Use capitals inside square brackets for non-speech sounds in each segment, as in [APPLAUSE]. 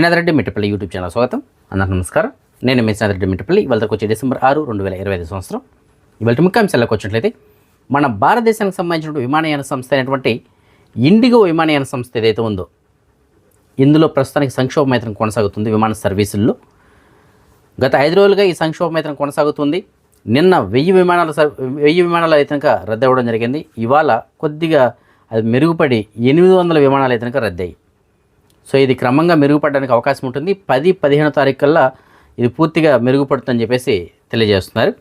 Srinatha Reddy Mittapalli YouTube channel స్వాగతం. అందరికీ నమస్కారం. నేను మీ శ్రీనాథరెడ్డి మిట్టపల్లి. ఇవాళకు వచ్చే డిసెంబర్ ఆరు రెండు వేల ఇరవై ఐదు సంవత్సరం. ఇవాళ ముఖ్యాంశాలకు వచ్చినట్లయితే మన భారతదేశానికి సంబంధించిన విమానయాన సంస్థ అయినటువంటి ఇండిగో విమానయాన సంస్థ ఏదైతే ఉందో ఇందులో ప్రస్తుతానికి సంక్షోభమైతం కొనసాగుతుంది విమాన సర్వీసుల్లో. గత ఐదు రోజులుగా ఈ సంక్షోభమైతం కొనసాగుతుంది. నిన్న వెయ్యి విమానాల వెయ్యి విమానాలు అయితే రద్దు అవ్వడం జరిగింది. ఇవాళ కొద్దిగా అది మెరుగుపడి ఎనిమిది వందల విమానాలు అయితే రద్దయ్యాయి. సో ఇది క్రమంగా మెరుగుపడడానికి అవకాశం ఉంటుంది. పది పదిహేను తారీఖు కల్లా ఇది పూర్తిగా మెరుగుపడుతుందని చెప్పేసి తెలియజేస్తున్నారు.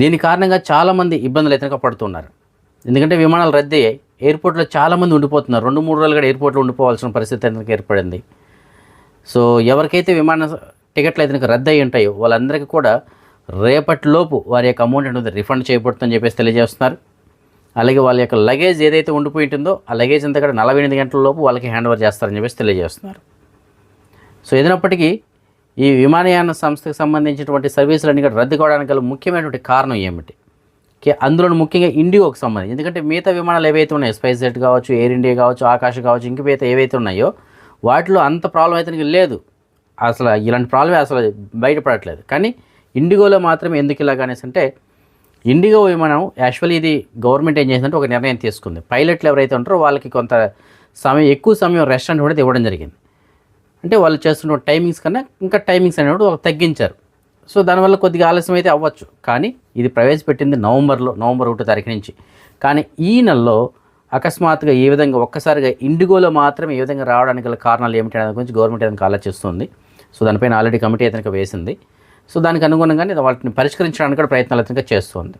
దీని కారణంగా చాలామంది ఇబ్బందులు అయితే పడుతున్నారు. ఎందుకంటే విమానాలు రద్దీ ఎయిర్పోర్ట్లో చాలామంది ఉండిపోతున్నారు. రెండు మూడు రోజులు కూడా ఎయిర్పోర్ట్లో ఉండిపోవాల్సిన పరిస్థితి అయితే ఏర్పడింది. సో ఎవరికైతే విమాన టికెట్లు అయితే రద్దు అయి ఉంటాయో వాళ్ళందరికీ కూడా రేపటిలోపు వారి యొక్క అమౌంట్ అనేది రిఫండ్ చేయబడుతుందని చెప్పేసి తెలియజేస్తున్నారు. అలాగే వాళ్ళ యొక్క లగేజ్ ఏదైతే ఉండిపోయి ఉంటుందో ఆ లగేజ్ అంతా కూడా నలభై ఎనిమిది గంటల లోపు వాళ్ళకి హ్యాండ్ ఓవర్ చేస్తారని చెప్పేసి తెలియజేస్తున్నారు. సో ఏదైనప్పటికీ ఈ విమానయాన సంస్థకు సంబంధించినటువంటి సర్వీసులన్నీ కూడా రద్దు కావడానికి గల ముఖ్యమైనటువంటి కారణం ఏమిటి? అందులో ముఖ్యంగా ఇండిగోకి సంబంధించి ఎందుకంటే మిగతా విమానాలు ఏవైతే ఉన్నాయో స్పైస్ జెట్ కావచ్చు ఎయిర్ ఇండియా కావచ్చు ఆకాశ కావచ్చు ఇంక మిగతా ఏవైతే ఉన్నాయో వాటిలో అంత ప్రాబ్లం అయితే లేదు. అసలు ఇలాంటి ప్రాబ్లమే అసలు బయటపడట్లేదు. కానీ ఇండిగోలో మాత్రమే ఎందుకు ఇలాగనేసి అంటే ఇండిగో విమానం యాక్చువల్లీ ఇది గవర్నమెంట్ ఏం చేసిందంటే ఒక నిర్ణయం తీసుకుంది. పైలట్లు ఎవరైతే ఉంటారో వాళ్ళకి కొంత సమయం ఎక్కువ సమయం రెస్టారెంట్ కూడా ఇవ్వడం జరిగింది. అంటే వాళ్ళు చేస్తున్న టైమింగ్స్ కన్నా ఇంకా టైమింగ్స్ అనేవి ఒక తగ్గించారు. సో దానివల్ల కొద్దిగా ఆలస్యం అయితే అవ్వచ్చు. కానీ ఇది ప్రవేశపెట్టింది నవంబర్లో నవంబర్ ఒకటో తారీఖు నుంచి. కానీ ఈ నెలలో అకస్మాత్తుగా ఈ విధంగా ఒక్కసారిగా ఇండిగోలో మాత్రం ఏ విధంగా రావడానికి గల కారణాలు ఏమిటి అనే దాని గురించి గవర్నమెంట్ ఏదైనా ఆలోచిస్తుంది. సో దానిపైన ఆల్రెడీ కమిటీ ఏదైనా వేసింది. సో దానికి అనుగుణంగానే వాటిని పరిష్కరించడానికి కూడా ప్రయత్నాలు అతనిగా చేస్తుంది.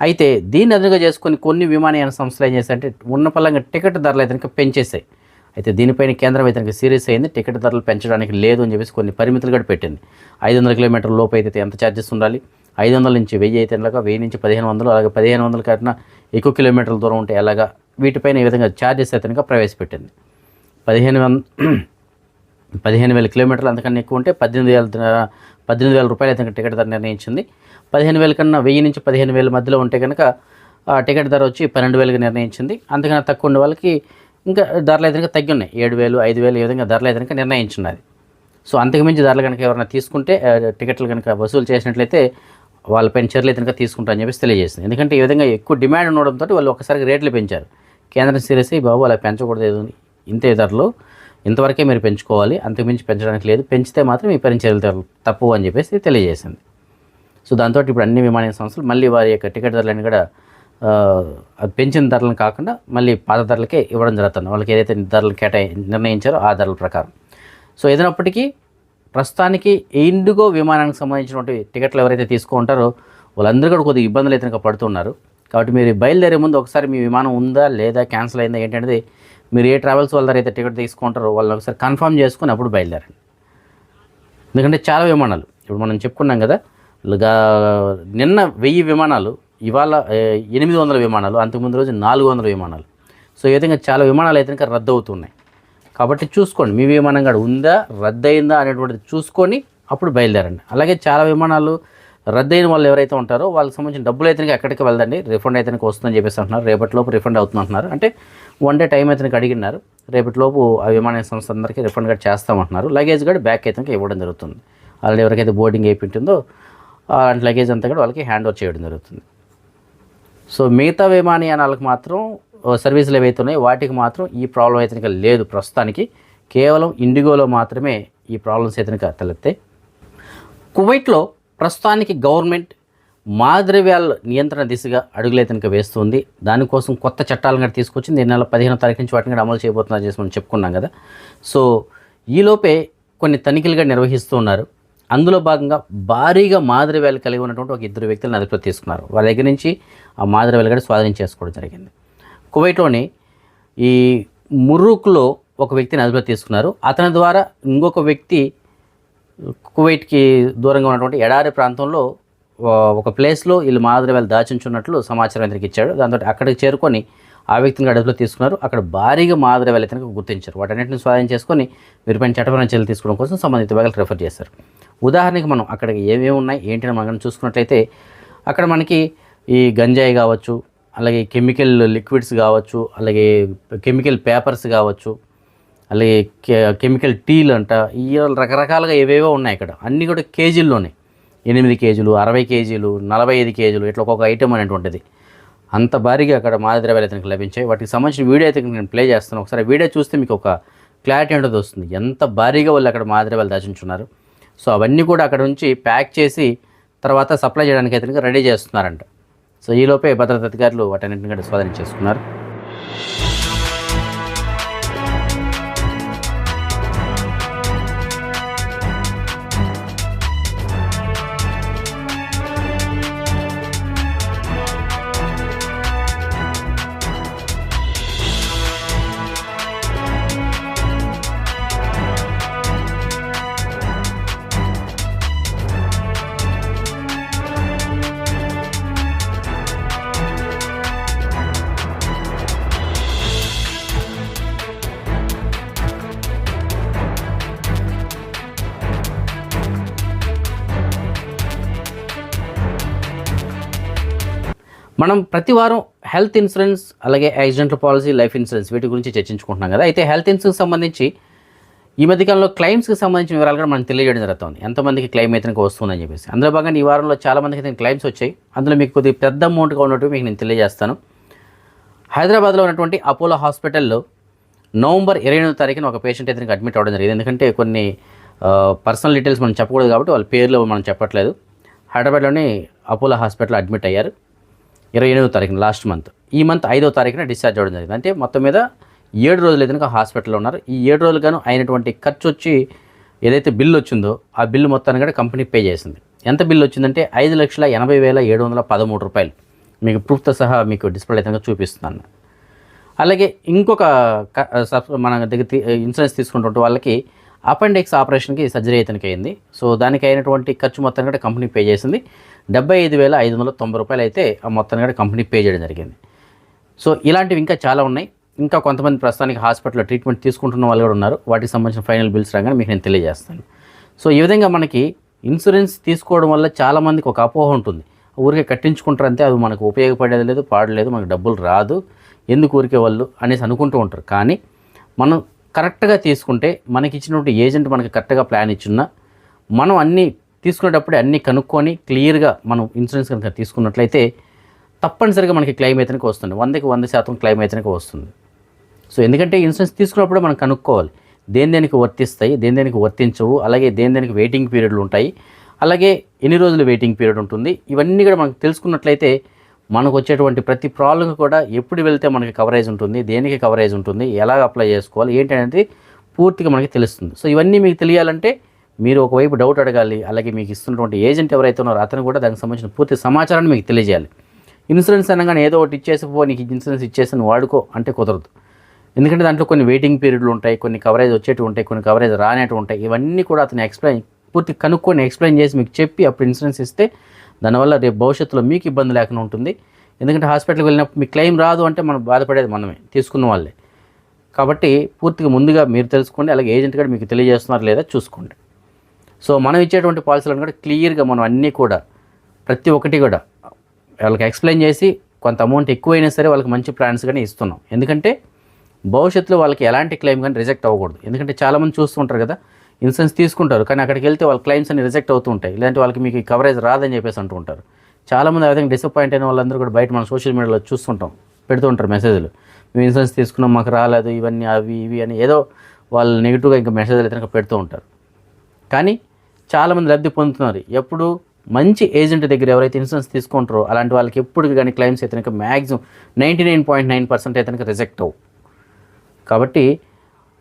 అయితే దీన్ని అదునుగా చేసుకొని కొన్ని విమానయాన సంస్థలు ఏం చేశాయంటే ఉన్న పలంగా టికెట్ ధరలు అయితే పెంచేసాయి అయితే దీనిపైన కేంద్రం అయితే సీరియస్ అయింది. టికెట్ ధరలు పెంచడానికి లేదు అని చెప్పేసి కొన్ని పరిమితులు కూడా పెట్టింది. ఐదు వందల కిలోమీటర్ల లోపు అయితే ఎంత ఛార్జెస్ ఉండాలి? ఐదు వందల నుంచి వెయ్యి అయితే ఎలాగా? వెయ్యి నుంచి పదిహేను వందలు అలాగే పదిహేను వందల కన్నా ఎక్కువ కిలోమీటర్ల దూరం ఉంటే ఎలాగా? వీటిపైన ఈ విధంగా ఛార్జెస్ అతనిగా ప్రవేశపెట్టింది. పదిహేను వంద [CLEARS THROAT] పదిహేను వేల కిలోమీటర్లు అంతకన్నా ఎక్కువ ఉంటే పద్దెనిమిది వేల పద్దెనిమిది వేల రూపాయలు అయితే టికెట్ ధర నిర్ణయించింది. పదిహేను వేల కన్నా వెయ్యి నుంచి పదిహేను వేల మధ్యలో ఉంటే కనుక ఆ టికెట్ ధర వచ్చి పన్నెండు వేలుగా నిర్ణయించింది. అంతకన్నా తక్కువ ఉన్న వాళ్ళకి ఇంకా ధరలు అయితే కనుక తగ్గి ఉన్నాయి ఏడు వేలు ఐదు వేలు ఈ విధంగా ధరలు అయితే కనుక నిర్ణయించున్నది. సో అంతకుమించి ధరలు కనుక ఎవరైనా తీసుకుంటే టికెట్లు కనుక వసూలు చేసినట్లయితే వాళ్ళపైన చర్యలు అయితే కనుక తీసుకుంటారని చెప్పేసి తెలియజేసింది. ఎందుకంటే ఈ విధంగా ఎక్కువ డిమాండ్ ఉండడంతో వాళ్ళు ఒకసారి రేట్లు పెంచారు. కేంద్రం సీరియస్ బాబు అలా పెంచకూడదు ఏదో ఇంతే ధరలు. ఇంతవరకే మీరు పెంచుకోవాలి అంతకుమించి పెంచడానికి లేదు. పెంచితే మాత్రం ఈ పని చర్యలు తప్పు అని చెప్పేసి తెలియజేసింది. సో దాంతో ఇప్పుడు అన్ని విమానయాన సంస్థలు మళ్ళీ వారి యొక్క టికెట్ ధరలను కూడా అది పెంచిన ధరలను కాకుండా మళ్ళీ పాత ధరలకే ఇవ్వడం జరుగుతుంది. వాళ్ళకి ఏదైతే ధరలు కేటాయి నిర్ణయించారో ఆ ధరల ప్రకారం. సో ఏదైనప్పటికీ ప్రస్తుతానికి ఇండిగో విమానానికి సంబంధించినటువంటి టికెట్లు ఎవరైతే తీసుకుంటారో వాళ్ళందరూ కూడా కొద్దిగా ఇబ్బందులు అయితే పడుతున్నారు. కాబట్టి మీరు బయలుదేరే ముందు ఒకసారి మీ విమానం ఉందా లేదా క్యాన్సిల్ అయిందా ఏంటనేది మీరు ఏ ట్రావెల్స్ వాళ్ళ అయితే టికెట్ తీసుకుంటారో వాళ్ళని ఒకసారి కన్ఫర్మ్ చేసుకుని అప్పుడు బయలుదేరండి. ఎందుకంటే చాలా విమానాలు ఇప్పుడు మనం చెప్పుకున్నాం కదా నిన్న వెయ్యి విమానాలు ఇవాళ ఎనిమిది వందల విమానాలు అంతకుముందు రోజు నాలుగు వందల విమానాలు. సో ఈ విధంగా చాలా విమానాలు అయితే ఇంకా రద్దు అవుతున్నాయి కాబట్టి చూసుకోండి మీ విమానం కూడా ఉందా రద్దయిందా అనేటువంటిది చూసుకొని అప్పుడు బయలుదేరండి. అలాగే చాలా విమానాలు రద్దయిన వాళ్ళు ఎవరైతే ఉంటారో వాళ్ళకి సంబంధించిన డబ్బులు అయితే ఎక్కడికి వెళ్ళదండి. రిఫండ్ అయితే వస్తుందని చెప్పేసి అంటున్నారు. రేపటిలోపు రిఫండ్ అవుతుంది అంటున్నారు అంటే వన్ డే టైం అయితే అడిగినారు. రేపటిలోపు ఆ విమానయాన సంస్థ అందరికీ రిఫండ్ కూడా చేస్తామంటున్నారు. లగేజ్ కూడా బ్యాక్ అయితే ఇవ్వడం జరుగుతుంది. ఆల్రెడీ ఎవరికైతే బోర్డింగ్ అయిపోయింటుందో ఆ లగేజ్ అంతా కూడా వాళ్ళకి హ్యాండ్ ఓవర్ చేయడం జరుగుతుంది. సో మిగతా విమానయానాలకు మాత్రం సర్వీసులు ఏవైతే ఉన్నాయో వాటికి మాత్రం ఈ ప్రాబ్లం అయితే లేదు ప్రస్తుతానికి. కేవలం ఇండిగోలో మాత్రమే ఈ ప్రాబ్లమ్స్ అయితే తలెత్తాయి. కువైట్లో ప్రస్తుతానికి గవర్నమెంట్ మాదిరివ్యాల నియంత్రణ దిశగా అడుగులైతే కనుక వేస్తుంది. దానికోసం కొత్త చట్టాలను కూడా తీసుకొచ్చింది. ఈ నెల పదిహేనో తారీఖు నుంచి వాటిని కూడా అమలు చేయబోతున్నారు చేసి మనం చెప్పుకున్నాం కదా. సో ఈలోపే కొన్ని తనిఖీలుగా నిర్వహిస్తూ ఉన్నారు. అందులో భాగంగా భారీగా మాదిరి కలిగి ఉన్నటువంటి ఒక ఇద్దరు వ్యక్తులను అదుపులో తీసుకున్నారు. వాళ్ళ దగ్గర నుంచి ఆ మాదిరివేలు కూడా స్వాధీనం చేసుకోవడం జరిగింది. కువైట్లోని ఈ ముర్రుక్లో ఒక వ్యక్తిని అదుపులో తీసుకున్నారు. అతని ద్వారా ఇంకొక వ్యక్తి కువైట్కి దూరంగా ఉన్నటువంటి ఎడారి ప్రాంతంలో ఒక ప్లేస్లో వీళ్ళు మాదిరి వాళ్ళు దాచించున్నట్లు సమాచారం ఇతనికి ఇచ్చాడు. దాంతో అక్కడికి చేరుకొని ఆ వ్యక్తిని అదుపులో తీసుకున్నారు. అక్కడ భారీగా మాదిరి వాళ్ళు ఇతనికి గుర్తించారు. వాటన్నింటిని స్వాధీనం చేసుకొని వీరిపైన చట్టపరమైన చర్యలు తీసుకోవడం కోసం సంబంధిత విభాగాలకు రెఫర్ చేశారు. ఉదాహరణకి మనం అక్కడ ఏమేమి ఉన్నాయి ఏంటి అని మనం చూసుకున్నట్లయితే అక్కడ మనకి ఈ గంజాయి కావచ్చు అలాగే కెమికల్ లిక్విడ్స్ కావచ్చు అలాగే కెమికల్ పేపర్స్ కావచ్చు అలాగే కె- కెమికల్ టీలు అంట ఈ రకరకాలుగా ఏవేవో ఉన్నాయి ఇక్కడ అన్నీ కూడా కేజీల్లోనే. ఎనిమిది కేజీలు అరవై కేజీలు నలభై ఐదు కేజీలు ఇట్లా ఒక్కొక్క ఐటమ్ అనేటువంటిది. అంత భారీగా అక్కడ మాదక ద్రవ్యాలు అయితే లభించాయి. వాటికి సంబంధించిన వీడియో అయితే నేను ప్లే చేస్తాను. ఒకసారి వీడియో చూస్తే మీకు ఒక క్లారిటీ అనేది వస్తుంది. ఎంత భారీగా వాళ్ళు అక్కడ మాదక ద్రవ్యాలు దాచుంచున్నారు. సో అవన్నీ కూడా అక్కడ నుంచి ప్యాక్ చేసి తర్వాత సప్లై చేయడానికి అయితే రెడీ చేస్తున్నారంట. సో ఈలోపే భద్రతా అధికారులు వాటన్నింటిని కూడా స్వాధీనం చేసుకున్నారు. మనం ప్రతి వారం హెల్త్ ఇన్సూరెన్స్ అలాగే యాక్సిడెంటల్ పాలసీ లైఫ్ ఇన్సూరెన్స్ వీటి గురించి చర్చించుకుంటున్నాం కదా. అయితే హెల్త్ ఇన్సూరెన్స్ సంబంధించి ఈ మధ్యకాలంలో క్లైమ్స్కి సంబంధించిన వివరాలు కూడా మనం తెలియజేయడం జరుగుతుంది. ఎంతమందికి క్లెయిమ్ అయితే వస్తుందని చెప్పేసి. అందులో భాగంగా ఈ వారంలో చాలామందికి అయితే క్లైమ్స్ వచ్చాయి. అందులో మీకు కొద్దిగా పెద్ద అమౌంట్గా ఉన్నట్టు మీకు నేను తెలియజేస్తాను. హైదరాబాద్లో ఉన్నటువంటి అపోలో హాస్పిటల్లో నవంబర్ ఇరవై ఎనిమిది తారీఖున ఒక పేషెంట్ అయితే అడ్మిట్ అవ్వడం జరిగింది. ఎందుకంటే కొన్ని పర్సనల్ డీటెయిల్స్ మనం చెప్పకూడదు కాబట్టి వాళ్ళ పేర్లు మనం చెప్పట్లేదు. హైదరాబాద్లోని అపోలో హాస్పిటల్లో అడ్మిట్ అయ్యారు. ఇరవై ఎనిమిదో తారీఖున లాస్ట్ మంత్ ఈ మంత్ ఐదో తారీఖున డిశ్చార్జ్ అవ్వడం జరిగింది. అంటే మొత్తం మీద ఏడు రోజులు ఏదైనా హాస్పిటల్లో ఉన్నారు. ఈ ఏడు రోజులుగాను అయినటువంటి ఖర్చు వచ్చి ఏదైతే బిల్లు వచ్చిందో ఆ బిల్లు మొత్తాన్ని కూడా కంపెనీ పే చేసింది. ఎంత బిల్లు వచ్చిందంటే ఐదు లక్షల ఎనభై వేల ఏడు వందల పదమూడు రూపాయలు. మీకు ప్రూఫ్తో సహా మీకు డిస్ప్లే అయితే చూపిస్తున్నాను. అలాగే ఇంకొక మన దగ్గర తీ- ఇన్సూరెన్స్ తీసుకుంటుంటే వాళ్ళకి అపెండిక్స్ ఆపరేషన్కి సర్జరీ అయితే అయింది సో దానికి అయినటువంటి ఖర్చు మొత్తం కూడా కంపెనీ పే చేసింది. డెబ్బై ఐదు వేల ఐదు వందల తొంభై రూపాయలు అయితే ఆ మొత్తాన్ని కూడా కంపెనీ పే చేయడం జరిగింది. సో ఇలాంటివి ఇంకా చాలా ఉన్నాయి. ఇంకా కొంతమంది ప్రస్తుతానికి హాస్పిటల్లో ట్రీట్మెంట్ తీసుకుంటున్న వాళ్ళు కూడా ఉన్నారు. వాటికి సంబంధించిన ఫైనల్ బిల్స్ రాగానే మీకు నేను తెలియజేస్తాను. సో ఈ విధంగా మనకి ఇన్సూరెన్స్ తీసుకోవడం వల్ల చాలామందికి ఒక అపోహ ఉంటుంది. ఊరికే కట్టించుకుంటారు అంతే అది మనకు ఉపయోగపడేది లేదు పాడలేదు మనకు డబ్బులు రాదు. ఎందుకు ఊరికే వాళ్ళు అనేసి అనుకుంటూ ఉంటారు. కానీ మనం కరెక్ట్గా తీసుకుంటే మనకి ఇచ్చినటువంటి ఏజెంట్ మనకి కరెక్ట్గా ప్లాన్ ఇచ్చున్నా మనం అన్నీ తీసుకునేటప్పుడే అన్నీ కనుక్కొని క్లియర్గా మనం ఇన్సూరెన్స్ కనుక తీసుకున్నట్లయితే తప్పనిసరిగా మనకి క్లెయిమ్ అయితే వస్తుంది. వందకి వంద శాతం క్లెయిమ్ అయితే వస్తుంది. సో ఎందుకంటే ఇన్సూరెన్స్ తీసుకున్నప్పుడు మనం కనుక్కోవాలి. దేని దేనికి వర్తిస్తాయి దేని దేనికి వర్తించవు అలాగే దేని దేనికి వెయిటింగ్ పీరియడ్లు ఉంటాయి అలాగే ఎన్ని రోజులు వెయిటింగ్ పీరియడ్ ఉంటుంది ఇవన్నీ కూడా మనకు తెలుసుకున్నట్లయితే మనకు వచ్చేటువంటి ప్రతి ప్రాబ్లం కూడా ఎప్పుడు వెళ్తే మనకి కవరేజ్ ఉంటుంది దేనికి కవరేజ్ ఉంటుంది ఎలా అప్లై చేసుకోవాలి ఏంటి అనేది పూర్తిగా మనకి తెలుస్తుంది. సో ఇవన్నీ మీకు తెలియాలంటే మీరు ఒకవైపు డౌట్ అడగాలి అలాగే మీకు ఇస్తున్నటువంటి ఏజెంట్ ఎవరైతే ఉన్నారో అతను కూడా దానికి సంబంధించిన పూర్తి సమాచారాన్ని మీకు తెలియజేయాలి. ఇన్సూరెన్స్ అనగానే ఏదో ఒకటి ఇచ్చేసి పో నీకు ఇన్సూరెన్స్ ఇచ్చేసి వాడుకో అంటే కుదరదు. ఎందుకంటే దాంట్లో కొన్ని వెయిటింగ్ పీరియడ్లు ఉంటాయి కొన్ని కవరేజ్ వచ్చేటివి ఉంటాయి కొన్ని కవరేజ్ రానేటివి ఉంటాయి. ఇవన్నీ కూడా అతను ఎక్స్ప్లెయిన్ పూర్తి కనుక్కొని ఎక్స్ప్లెయిన్ చేసి మీకు చెప్పి అప్పుడు ఇన్సూరెన్స్ ఇస్తే దానివల్ల రేపు భవిష్యత్తులో మీకు ఇబ్బంది లేకుండా ఉంటుంది. ఎందుకంటే హాస్పిటల్కి వెళ్ళినప్పుడు మీకు క్లెయిమ్ రాదు అంటే మనం బాధపడేది మనమే తీసుకున్న వాళ్ళే. కాబట్టి పూర్తిగా ముందుగా మీరు తెలుసుకోండి అలాగే ఏజెంట్ కూడా మీకు తెలియజేస్తున్నారు లేదా చూసుకోండి. సో మనం ఇచ్చేటువంటి పాలసీలను కూడా క్లియర్గా మనం అన్నీ కూడా ప్రతి ఒక్కటి కూడా వాళ్ళకి ఎక్స్ప్లెయిన్ చేసి కొంత అమౌంట్ ఎక్కువైనా సరే వాళ్ళకి మంచి ప్లాన్స్ కానీ ఇస్తున్నాం. ఎందుకంటే భవిష్యత్తులో వాళ్ళకి ఎలాంటి క్లెయిమ్ కానీ రిజెక్ట్ అవ్వకూడదు. ఎందుకంటే చాలామంది చూస్తుంటారు కదా ఇన్సూరెన్స్ తీసుకుంటారు. కానీ అక్కడికి వెళ్తే వాళ్ళ క్లైమ్స్ అన్ని రిజెక్ట్ అవుతూ ఉంటాయి. లేదంటే వాళ్ళకి మీకు కవరేజ్ రాదని చెప్పేసి అంటూ ఉంటారు. చాలామంది ఆ విధంగా డిసప్పాయింట్ అయిన వాళ్ళందరూ కూడా బయట మనం సోషల్ మీడియాలో చూస్తుంటాం. పెడుతూ ఉంటారు మెసేజ్లు మేము ఇన్సూరెన్స్ తీసుకున్నాం మాకు రాలేదు ఇవన్నీ అవి ఇవి అని ఏదో వాళ్ళు నెగిటివ్గా ఇంకా మెసేజ్లు అయితే పెడుతూ ఉంటారు. కానీ చాలామంది లబ్ధి పొందుతున్నారు. ఎప్పుడు మంచి ఏజెంట్ దగ్గర ఎవరైతే ఇన్సూరెన్స్ తీసుకుంటారో అలాంటి వాళ్ళకి ఎప్పుడు కానీ క్లైమ్స్ అయితే కనుక maximum ninety nine point nine percent అయితే రిజెక్ట్ అవు కాబట్టి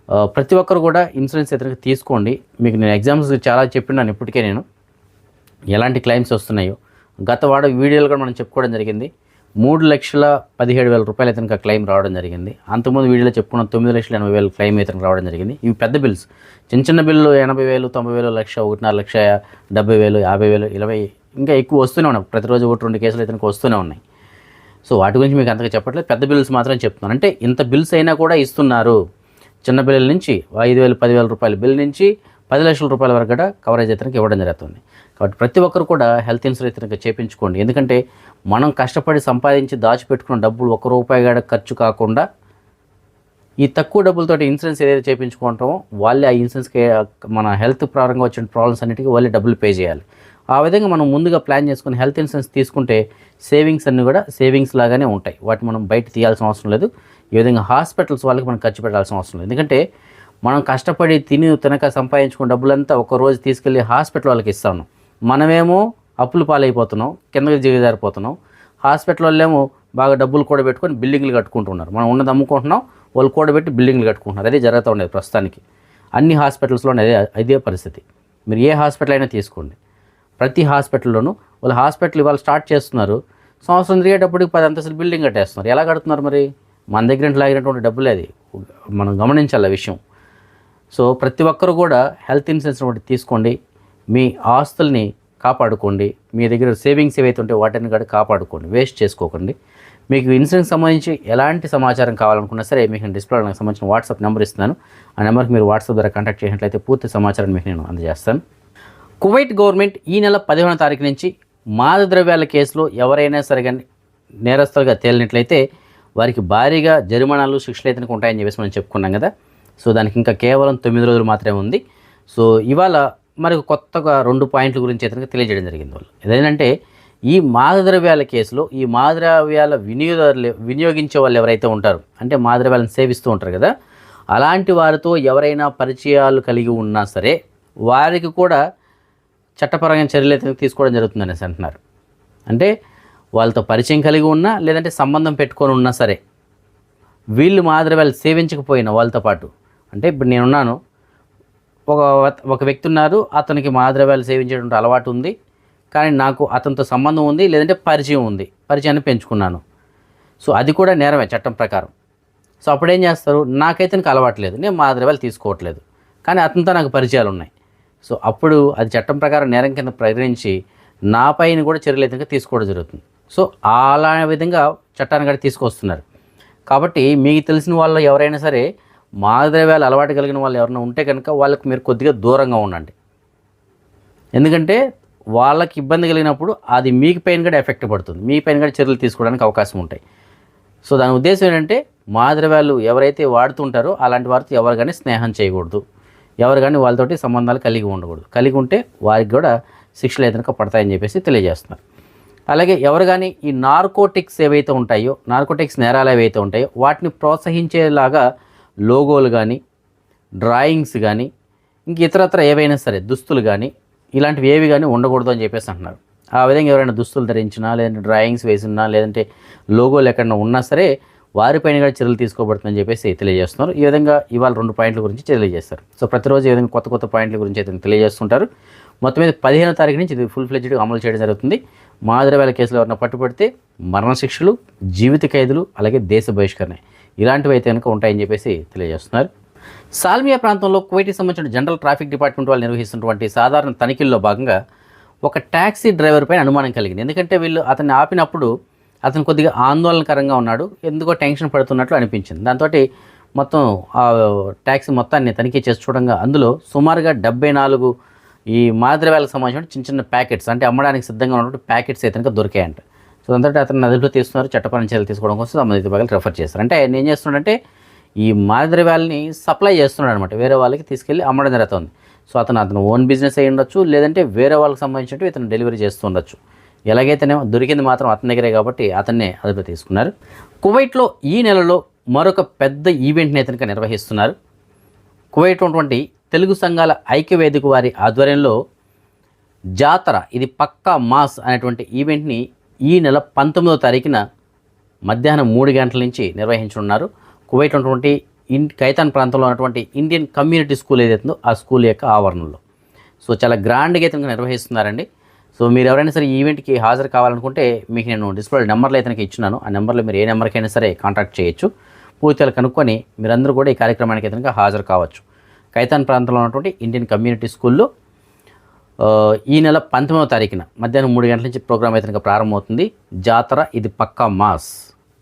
ప్రతి ఒక్కరు కూడా ఇన్సూరెన్స్ అయితే తీసుకోండి. మీకు నేను ఎగ్జామ్స్ చాలా చెప్పినాను ఇప్పటికే నేను. ఎలాంటి క్లెయిమ్స్ వస్తున్నాయో. గత వాడ వీడియోలు కూడా మనం చెప్పుకోవడం జరిగింది. మూడు లక్షల పదిహేడు వేల రూపాయలు అయితే ఆ క్లెయిమ్ రావడం జరిగింది. అంతకుముందు వీడియోలో చెప్పుకున్న తొమ్మిది లక్షల ఎనభై వేలు క్లెయిమ్ అయితే రావడం జరిగింది. ఇవి పెద్ద బిల్స్. చిన్న చిన్న బిల్లు ఎనభై వేలు తొంభై వేలు లక్ష ఒకటిన్నర లక్ష డెబ్బై వేలు యాభై వేలు ఇరవై ఇంకా ఎక్కువ వస్తూనే ఉన్నాయి. ప్రతిరోజు ఒకటి రెండు కేసులు ఇతనికి వస్తూనే ఉన్నాయి. సో వాటి గురించి మీకు అంతగా చెప్పట్లేదు. పెద్ద బిల్స్ మాత్రం చెప్తున్నాను. అంటే ఇంత బిల్స్ అయినా కూడా ఇస్తున్నారు. చిన్నపిల్లల నుంచి ఐదు వేలు పదివేల రూపాయల బిల్ నుంచి పది లక్షల రూపాయల వరకు కూడా కవరేజ్ అయితే ఇవ్వడం జరుగుతుంది. కాబట్టి ప్రతి ఒక్కరు కూడా హెల్త్ ఇన్సూరెన్స్ ఇతనికి చేయించుకోండి ఎందుకంటే మనం కష్టపడి సంపాదించి దాచిపెట్టుకున్న డబ్బులు ఒక్క రూపాయి కూడా ఖర్చు కాకుండా ఈ తక్కువ డబ్బులతోటి ఇన్సూరెన్స్ ఏదైతే చేయించుకుంటామో వాళ్ళే ఆ ఇన్సూరెన్స్కి మన హెల్త్ ప్రారంభంగా వచ్చిన ప్రాబ్లమ్స్ అన్నిటికీ వాళ్ళే డబ్బులు పే చేయాలి. ఆ విధంగా మనం ముందుగా ప్లాన్ చేసుకుని హెల్త్ ఇన్సూరెన్స్ తీసుకుంటే సేవింగ్స్ అన్నీ కూడా సేవింగ్స్ లాగానే ఉంటాయి. వాటిని మనం బయట తీయాల్సిన అవసరం లేదు. ఈ విధంగా హాస్పిటల్స్ వాళ్ళకి మనం ఖర్చు పెట్టాల్సిన అవసరం లేదు. ఎందుకంటే మనం కష్టపడి తిని తినక సంపాదించుకున్న డబ్బులంతా ఒక రోజు తీసుకెళ్ళి హాస్పిటల్ వాళ్ళకి ఇస్తాను. మనమేమో అప్పులు పాలైపోతున్నాం కిందకి దిగజారిపోతున్నాం. హాస్పిటల్ వాళ్ళేమో బాగా డబ్బులు కూడా పెట్టుకొని బిల్డింగ్లు కట్టుకుంటున్నారు. మనం ఉన్నది అమ్ముకుంటున్నాం వాళ్ళు కూడా పెట్టి బిల్డింగ్లు కట్టుకుంటున్నారు. అదే జరుగుతూ ఉండేది ప్రస్తుతానికి. అన్ని హాస్పిటల్స్లో అదే అదే పరిస్థితి. మీరు ఏ హాస్పిటల్ అయినా తీసుకోండి. ప్రతి హాస్పిటల్లోనూ వాళ్ళు హాస్పిటల్ ఇవాళ స్టార్ట్ చేస్తున్నారు. సంవత్సరం తిరిగేటప్పటికి పది అంతస్తులు బిల్డింగ్ కట్టేస్తున్నారు. ఎలా కడుతున్నారు మరి? మన దగ్గర లాగినటువంటి డబ్బులే అది. మనం గమనించాలి విషయం. సో ప్రతి ఒక్కరు కూడా హెల్త్ ఇన్సూరెన్స్ ఒకటి తీసుకోండి. మీ ఆస్తుల్ని కాపాడుకోండి. మీ దగ్గర సేవింగ్స్ ఏవైతే ఉంటే వాటిని కూడా కాపాడుకోండి. వేస్ట్ చేసుకోకండి. మీకు ఇన్సూరెన్స్ సంబంధించి ఎలాంటి సమాచారం కావాలనుకున్నా సరే మీకు నేను డిస్ప్లే నాకు సంబంధించిన వాట్సాప్ నెంబర్ ఇస్తున్నాను. ఆ నెంబర్కి మీరు వాట్సాప్ ద్వారా కాంటాక్ట్ చేసినట్లయితే పూర్తి సమాచారం మీకు నేను అందజేస్తాను. కువైట్ గవర్నమెంట్ ఈ నెల పదిహేనో తారీఖు నుంచి మాదక ద్రవ్యాల కేసులో ఎవరైనా సరే కానీ నేరస్తులుగా తేలినట్లయితే వారికి భారీగా జరిమానాలు శిక్షలు అయితే ఉంటాయని చెప్పేసి మనం చెప్పుకున్నాం కదా. సో దానికి ఇంకా కేవలం తొమ్మిది రోజులు మాత్రమే ఉంది. సో ఇవాళ మరి కొత్తగా రెండు పాయింట్ల గురించి అయితే తెలియజేయడం జరిగింది వాళ్ళు. ఏదంటే ఈ మాదద్రవ్యాల కేసులో ఈ మాదద్రవ్యాల వినియోగదారులు వినియోగించే వాళ్ళు ఎవరైతే ఉంటారు అంటే మాదద్రవ్యాలను సేవిస్తూ ఉంటారు కదా అలాంటి వారితో ఎవరైనా పరిచయాలు కలిగి ఉన్నా సరే వారికి కూడా చట్టపరమైన చర్యలు అయితే తీసుకోవడం జరుగుతుందనేసి అంటున్నారు. అంటే వాళ్ళతో పరిచయం కలిగి ఉన్నా లేదంటే సంబంధం పెట్టుకొని ఉన్నా సరే వీళ్ళు మాదిరి సేవించకపోయినా వాళ్ళతో పాటు. అంటే ఇప్పుడు నేనున్నాను. ఒక ఒక వ్యక్తి ఉన్నారు అతనికి మాద్రవ్యాలు సేవించేటువంటి అలవాటు ఉంది కానీ నాకు అతనితో సంబంధం ఉంది లేదంటే పరిచయం ఉంది పరిచయాన్ని పెంచుకున్నాను. సో అది కూడా నేరమే చట్టం ప్రకారం. సో అప్పుడు ఏం చేస్తారు? నాకైతే నాకు అలవాటు లేదు. నేను మాద్రవ్యాలు తీసుకోవట్లేదు. కానీ అతనితో నాకు పరిచయాలు ఉన్నాయి. సో అప్పుడు అది చట్టం ప్రకారం నేరం కింద ప్రకటించి నా పైన కూడా చర్యలు అయితే తీసుకోవడం జరుగుతుంది. సో అలా విధంగా చట్టాన్ని కూడా తీసుకొస్తున్నారు. కాబట్టి మీకు తెలిసిన వాళ్ళు ఎవరైనా సరే మాదద్రవ్యాలు అలవాటు కలిగిన వాళ్ళు ఎవరైనా ఉంటే కనుక వాళ్ళకి మీరు కొద్దిగా దూరంగా ఉండండి. ఎందుకంటే వాళ్ళకి ఇబ్బంది కలిగినప్పుడు అది మీకు పైన కూడా ఎఫెక్ట్ పడుతుంది. మీ పైన కూడా చర్యలు తీసుకోవడానికి అవకాశం ఉంటాయి. సో దాని ఉద్దేశం ఏంటంటే మాదద్రవ్యాలు ఎవరైతే వాడుతుంటారో అలాంటి వారితో ఎవరు కానీ స్నేహం చేయకూడదు. ఎవరు కానీ వాళ్ళతోటి సంబంధాలు కలిగి ఉండకూడదు. కలిగి ఉంటే వారికి కూడా శిక్షలు ఏదైనా పడతాయని చెప్పేసి తెలియజేస్తున్నారు. అలాగే ఎవరు కానీ ఈ నార్కోటిక్స్ ఏవైతే ఉంటాయో నార్కోటిక్స్ నేరాలు ఏవైతే ఉంటాయో వాటిని ప్రోత్సహించేలాగా లోగోలు కానీ డ్రాయింగ్స్ కానీ ఇంక ఇతరత్ర ఏవైనా సరే దుస్తులు కానీ ఇలాంటివి ఏవి కానీ ఉండకూడదు అని చెప్పేసి అంటున్నారు. ఆ విధంగా ఎవరైనా దుస్తులు ధరించినా లేదంటే డ్రాయింగ్స్ వేసినా లేదంటే లోగోలు ఎక్కడన్నా ఉన్నా సరే వారిపైన కూడా చర్యలు తీసుకోబడుతుందని చెప్పేసి తెలియజేస్తున్నారు. ఈ విధంగా ఇవాళ రెండు పాయింట్ల గురించి తెలియజేస్తారు సో ప్రతిరోజు ఈ విధంగా కొత్త కొత్త పాయింట్ల గురించి అయితే తెలియజేస్తుంటారు. మొత్తం మీద పదిహేనో తారీఖు నుంచి ఇది ఫుల్ ఫ్లెడ్జ్డ్గా అమలు చేయడం జరుగుతుంది. మాదిరవేల కేసులో ఎవరైనా పట్టుబడితే మరణశిక్షలు జీవిత ఖైదులు అలాగే దేశ బహిష్కరణ ఇలాంటివి అయితే కనుక ఉంటాయని చెప్పేసి తెలియజేస్తున్నారు. సాల్మియా ప్రాంతంలో కువైట్కి సంబంధించిన జనరల్ ట్రాఫిక్ డిపార్ట్మెంట్ వాళ్ళు నిర్వహిస్తున్నటువంటి సాధారణ తనిఖీల్లో భాగంగా ఒక ట్యాక్సీ డ్రైవర్ పైన అనుమానం కలిగింది. ఎందుకంటే వీళ్ళు అతన్ని ఆపినప్పుడు అతను కొద్దిగా ఆందోళనకరంగా ఉన్నాడు ఎందుకో టెన్షన్ పడుతున్నట్లు అనిపించింది. దాంతో మొత్తం ఆ ట్యాక్సీ మొత్తాన్ని తనిఖీ చేసి చూడంగా అందులో సుమారుగా డెబ్బై నాలుగు ఈ మాదిరవేలకు సంబంధించిన చిన్న చిన్న ప్యాకెట్స్ అంటే అమ్మడానికి సిద్ధంగా ఉన్నటువంటి ప్యాకెట్స్ అయితే కనుక దొరికాయంట. సో దాంతో అతను నదిలో తీస్తున్నారు చట్టపరమైన చర్యలు తీసుకోవడం కోసం సంబంధిత భాగాలు రెఫర్ చేస్తారు అంటే ఆయన ఏం చేస్తున్నాడంటే ఈ మాదిరవేలని సప్లై చేస్తున్నాడు అనమాట వేరే వాళ్ళకి తీసుకెళ్ళి అమ్మడం జరుగుతుంది. సో అతను అతను ఓన్ బిజినెస్ అయి ఉండొచ్చు లేదంటే వేరే వాళ్ళకి సంబంధించినట్టు ఇతను డెలివరీ చేస్తూ ఉండొచ్చు. ఎలాగైతేనేమో దొరికింది మాత్రం అతని దగ్గరే కాబట్టి అతన్నే అదుపులో తీసుకున్నారు. కువైట్లో ఈ నెలలో మరొక పెద్ద ఈవెంట్ని అతనిక నిర్వహిస్తున్నారు. కువైట్ ఉన్నటువంటి తెలుగు సంఘాల ఐక్యవేదిక వారి ఆధ్వర్యంలో జాతర ఇది పక్కా మాస్ అనేటువంటి ఈవెంట్ని ఈ నెల పంతొమ్మిదవ తారీఖున మధ్యాహ్నం మూడు గంటల నుంచి నిర్వహించనున్నారు. కువైట్ ఉన్నటువంటి ఇన్ కైతాన్ ప్రాంతంలో ఉన్నటువంటి ఇండియన్ కమ్యూనిటీ స్కూల్ ఏదైతుందో ఆ స్కూల్ యొక్క ఆవరణలో. సో చాలా గ్రాండ్గా అయితే నిర్వహిస్తున్నారండి. సో మీరు ఎవరైనా సరే ఈవెంట్కి హాజరు కావాలనుకుంటే మీకు నేను డిస్ప్లే నెంబర్లు అయితే ఇచ్చినాను. ఆ నెంబర్లో మీరు ఏ నెంబర్కైనా సరే కాంటాక్ట్ చేయొచ్చు. పూర్తిగా కనుక్కొని మీరందరూ కూడా ఈ కార్యక్రమానికి అయితే హాజరు కావచ్చు. కైతాన్ ప్రాంతంలో ఉన్నటువంటి ఇండియన్ కమ్యూనిటీ స్కూల్లో ఈ నెల పంతొమ్మిదవ తారీఖున మధ్యాహ్నం మూడు గంటల నుంచి ప్రోగ్రామ్ అయితే కనుక ప్రారంభమవుతుంది. జాతర ఇది పక్కా మాస్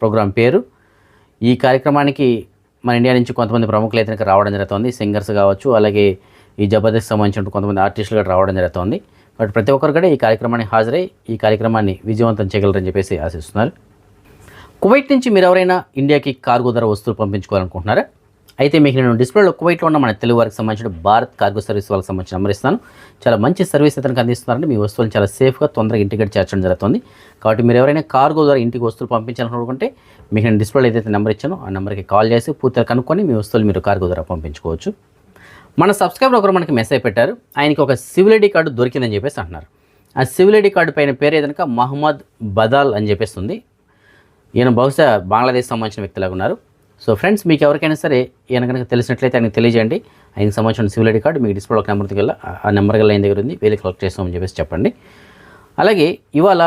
ప్రోగ్రాం పేరు. ఈ కార్యక్రమానికి మన ఇండియా నుంచి కొంతమంది ప్రముఖులు అయితే కనుక రావడం జరుగుతుంది. సింగర్స్ కావచ్చు అలాగే ఈ జబర్దస్త్ సంబంధించిన కొంతమంది ఆర్టిస్టులు కూడా రావడం జరుగుతుంది. బట్ ప్రతి ఒక్కరు కూడా ఈ కార్యక్రమానికి హాజరై ఈ కార్యక్రమాన్ని విజయవంతం చేయగలరని చెప్పేసి ఆశిస్తున్నారు. కువైట్ నుంచి మీరు ఎవరైనా ఇండియాకి కార్గో ధర వస్తువులు పంపించుకోవాలనుకుంటున్నారా? అయితే మీకు నేను డిస్ప్లేలో కువైట్లో ఉన్న మన తెలుగు వారికి సంబంధించిన భారత్ కార్గో సర్వీస్ వాళ్ళకి సంబంధించిన నెంబర్ ఇస్తాను చాలా మంచి సర్వీస్ అతనికి అందిస్తున్నారంటే మీ వస్తువులను చాలా సేఫ్గా తొందరగా ఇంటికి చేర్చడం జరుగుతుంది. కాబట్టి మీరు ఎవరైనా కార్గో ద్వారా ఇంటికి వస్తువులు పంపించాలనుకుంటే మీకు నేను డిస్ప్లేలో ఏదైతే నెంబర్ ఇచ్చానో ఆ నెంబర్కి కాల్ చేసి పూర్తిగా కనుక్కొని మీ వస్తువులు మీరు కార్గో ద్వారా పంపించుకోవచ్చు. మన సబ్స్క్రైబర్ ఒకరు మనకి మెసేజ్ పెట్టారు. ఆయనకి ఒక సివిల్ ఐడి కార్డు దొరికిందని చెప్పేసి అంటున్నారు. ఆ సివిల్ ఐడి కార్డు పైన పేరు ఏదనక మహమ్మద్ బదాల్ అని చెప్పేస్తుంది ఈయన బహుశా బంగ్లాదేశ్ సంబంధించిన వ్యక్తిలాగా ఉన్నారు. సో ఫ్రెండ్స్ మీకు ఎవరికైనా సరే ఈయన కనుక తెలిసినట్లయితే ఆయనకు తెలియజేయండి. ఆయనకు సంబంధించిన సివిల్ ఐడి కార్డు మీకు డిస్ప్లే ఒక నెంబర్ వెళ్ళి ఆ నెంబర్ గల ఆయన దగ్గర ఉంది. వీళ్ళు కలెక్ట్ చేస్తామని చెప్పేసి చెప్పండి. అలాగే ఇవాళ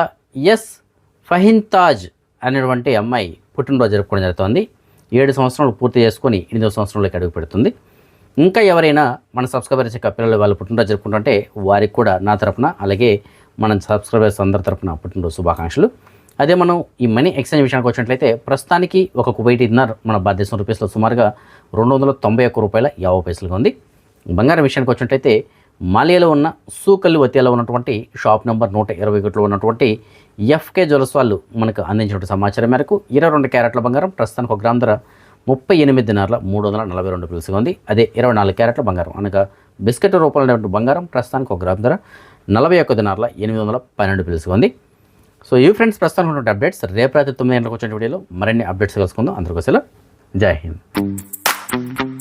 ఎస్ ఫహింతాజ్ అనేటువంటి అమ్మాయి పుట్టినరోజు జరుపుకోవడం జరుగుతుంది. ఏడు సంవత్సరాలు పూర్తి చేసుకొని ఎనిమిదో సంవత్సరంలోకి అడుగు పెడుతుంది. ఇంకా ఎవరైనా మన సబ్స్క్రైబర్స్ యొక్క పిల్లలు వాళ్ళు పుట్టినరోజు జరుపుకుంటుంటే వారికి కూడా నా తరపున అలాగే మన సబ్స్క్రైబర్స్ అందరి తరపున పుట్టినరోజు శుభాకాంక్షలు. అదే మనం ఈ మనీ ఎక్స్చేంజ్ విషయానికి వచ్చినట్లయితే ప్రస్తుతానికి ఒక కువైట్ ఇన్నర్ మన భారతదేశం రూపీస్లో సుమారుగా రెండు వందల తొంభై ఒక్క రూపాయల యాభై పైసలుగా ఉంది. బంగారం విషయానికి వచ్చినట్లయితే మాలియాలో ఉన్న సూకల్లి వత్యాలో ఉన్నటువంటి షాప్ నెంబర్ నూట ఇరవై ఒకటిలో ఉన్నటువంటి ఎఫ్కే జ్యువెల్స్ వాళ్ళు మనకు అందించినటువంటి సమాచారం మేరకు ఇరవై రెండు క్యారెట్ల బంగారం ప్రస్తుతానికి ఒక గ్రామ్ ధర ముప్పై ఎనిమిది దినార్ల మూడు వందల నలభై రెండు పిలుసుగా ఉంది. అదే ఇరవై నాలుగు క్యారెట్ల బంగారం అనగా బిస్కెట్ రూపంలో ఉన్నటువంటి బంగారం ప్రస్తుతానికి ఒక గ్రామ్ ధర నలభై ఒక్క దినార్ల ఎనిమిది వందల పన్నెండు పిలుసుగా ఉంది. సో ఈ ఫ్రెండ్స్ ప్రస్తుతానికి ఉన్నటువంటి అప్డేట్స్ రేపు రాత్రి తొమ్మిది గంటలకు వచ్చిన వీడియోలో మరిన్ని అప్డేట్స్ కలుసుకుందాం అందరికోసం జై హింద్.